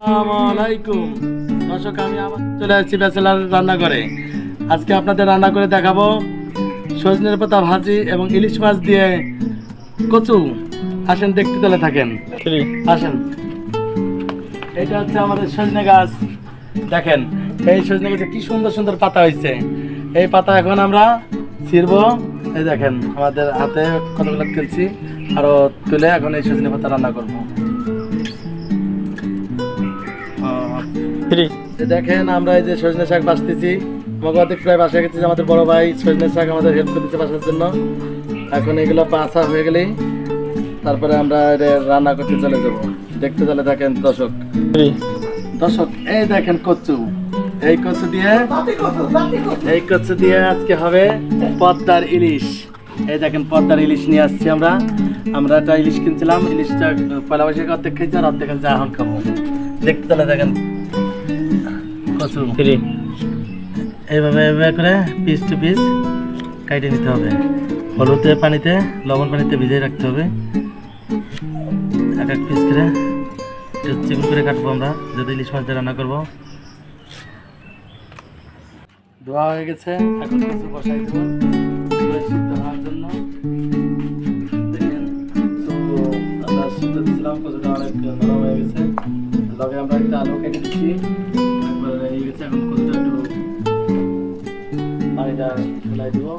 আসসালামাইকুম দর্শক আমি আবার চলে আসছি ব্যাচেলার রান্না করে আজকে আপনাদের রান্না করে দেখাবো সজনের পাতা ভাজি এবং ইলিশ মাছ দিয়ে কচু। আসেন দেখতে চলে থাকেন। আসেন। এটা হচ্ছে আমাদের সজনে গাছ। দেখেন এই সজনে গাছে কি সুন্দর সুন্দর পাতা হয়েছে। এই পাতা এখন আমরা ছিড়বো। এই দেখেন আমাদের হাতে কতগুলো তুলছি। আরও তুলে এখন এই সজনে পাতা রান্না করব। এই দেখেন আমরা এই যে সজনে শাক বাঁচতেছি। আমাকে অর্ধেক প্রায় বাসা গেছে আমাদের বড় ভাই সজনে শাক আমাদের হেল্প করতেছে বাসার জন্য। এখন এগুলো বাঁচা হয়ে গেলেই তারপরে আমরা রান্না করতে চলে যাব। দেখতে চলে দেখেন দর্শক। দর্শক এই দেখেন কচু। এই কচু দিয়ে এই কচু দিয়ে আজকে হবে পদ্মার ইলিশ। এই দেখেন পদ্মার ইলিশ নিয়ে আসছি আমরা। আমরা একটা ইলিশ কিনছিলাম। ইলিশটা পয়লা বৈশাখে অর্ধেক খেয়েছি আর অর্ধেক আছে এখন খাব। দেখতে চলে দেখেন কচু এইভাবে এইভাবে করে পিস টু পিস কাটে নিতে হবে। হলুদে পানিতে, লবণ পানিতে ভিজিয়ে রাখতে হবে। এক এক পিস করে চিকন করে কাটবো আমরা, যদি ইলিশ মাছ রান্না করব। ধোয়া হয়ে গেছে, এখন কিছু বসাই দেবো। সিদ্ধ হওয়ার জন্য। আমরা সিদ্ধ দিয়েছিলাম কচুটা অনেক হয়ে গেছে। লগে আমরা একটা আলু কেটে দিচ্ছি। এখন কচুটা একটু পানিটা ফেলাই দেবো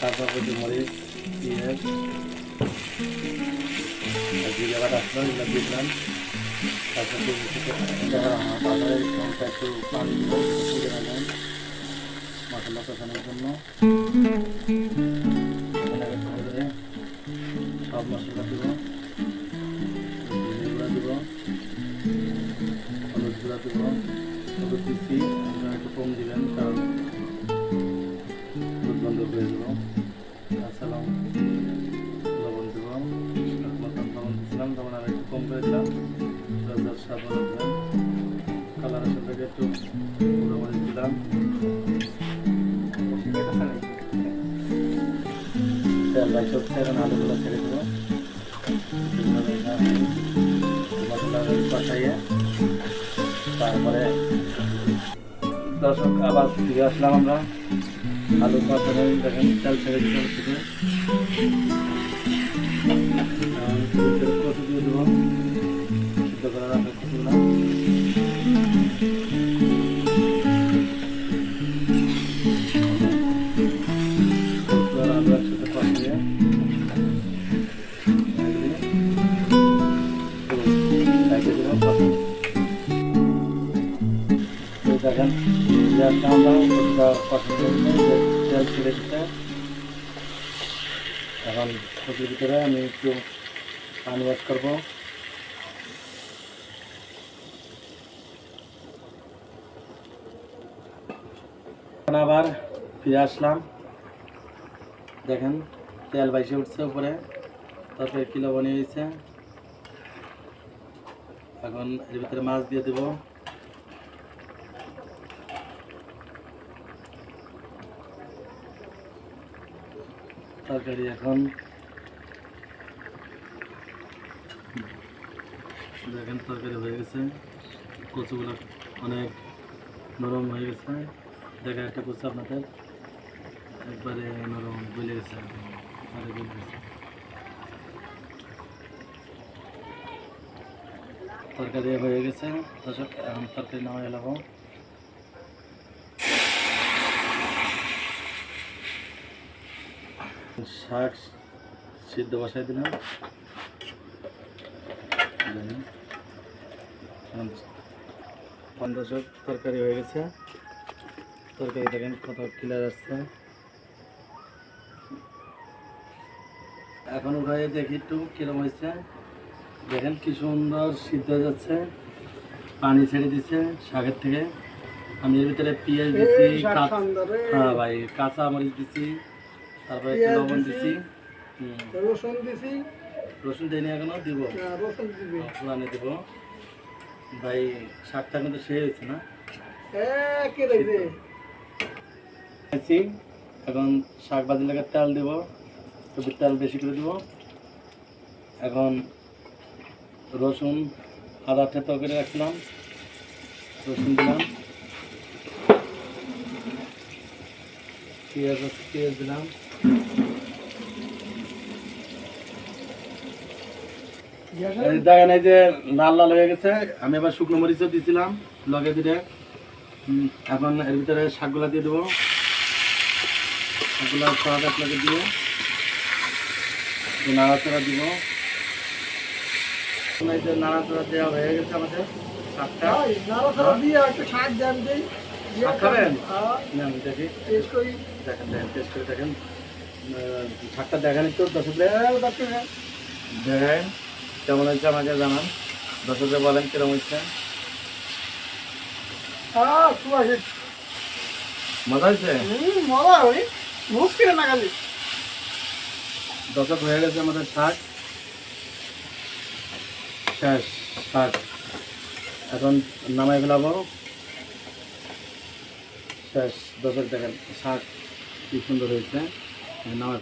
তারপর কিছু মরিচ, পেঁয়াজ জিরে বাটা ছিল এগুলো দিলাম। তারপর কিছু কিছু এটা বাজারে লঙ্কা একটু পানি দিয়ে রাখলাম মশলা কষানোর জন্য। সব মশলা দিব। গুঁড়া দিব। হলুদ গুঁড়া দিব। হলুদ দিচ্ছি। একটু কম দিবেন, কারণ বন্ধ করে দেবো কাঁচা তখন আর একটু কম করে দিলাম। রাজার স্বাদ দিলাম কালারের সাথে একটু গুঁড়ো দিলাম। তেল তারপরে দর্শক আবার ফিরে আসলাম আমরা। আলু পাতা দেখেন চাল ছেড়ে দিলাম এখন কচুর ভিতরে আমি একটু পানি অ্যাড করব। আবার ফিরে আসলাম। দেখেন, তেল বাইসে উঠছে উপরে, তারপরে কিলো বানিয়ে এখন এর ভিতরে মাছ দিয়ে দেবো। তরকারি এখন দেখেন তরকারি হয়ে গেছে কচুগুলো অনেক নরম হয়ে গেছে দেখা একটা কচু আপনাদের একবারে নরম গলে গেছে একবারে গলে গেছে তরকারি হয়ে গেছে দর্শক এখন তরকারি নামাই এলাম শাক সিদ্ধ বসাই দিলাম। পনেরোশো তরকারি হয়ে গেছে। তরকারি দেখেন কত ক্লিয়ার আসছে। এখন উঠাই দেখি একটু কিরম হয়েছে। দেখেন কি সুন্দর সিদ্ধ হয়ে যাচ্ছে। পানি ছেড়ে দিছে শাকের থেকে। আমি এর ভিতরে পেঁয়াজ দিছি কাঁচ- হ্যাঁ ভাই কাঁচা মরিচ দিছি। তারপরে লবণ দিছি। রসুন দিছি। রসুন এখনও দিব। রসুন দিবি। ফুলানে দিব। ভাই শাকটা কিন্তু সেই হয়েছে না? এখন শাক ভাজি লাগা তেল দিব। তবে তেল বেশি করে দিব। এখন রসুন আদা থেতো করে রাখলাম। রসুন দিলাম। পেঁয়াজ পেঁয়াজ দিলাম। দেখেন এই যে লাল লাল হয়ে গেছে আমি এবার শুকনো মরিচও দিয়েছিলাম লগে দিলে এখন এর ভিতরে শাকগুলা দিয়ে দেবো। শাকগুলা সব আপনাকে দিব নাড়াচাড়া দিব। এই যে নাড়াচাড়া দেওয়া হয়ে গেছে আমাদের শাকটা। নাড়াচাড়া দিয়ে একটা শাক দেন দিই। খাবেন? হ্যাঁ, দেখি। টেস্ট করি। দেখেন দেখেন টেস্ট করে দেখেন। শাকটা দেখেন একটু হ্যাঁ, হ্যাঁ। দেখেন। কেমন হয়েছে আমাকে জানান। দর্শকদের বলেন কিরম হচ্ছে হ্যাঁ। মজা হয়েছে? দশক হয়ে গেছে আমাদের শাক শেষ শাক এখন নামাই ফেলাবো। শেষ দশক দেখেন শাক কি সুন্দর হয়েছে। নামাই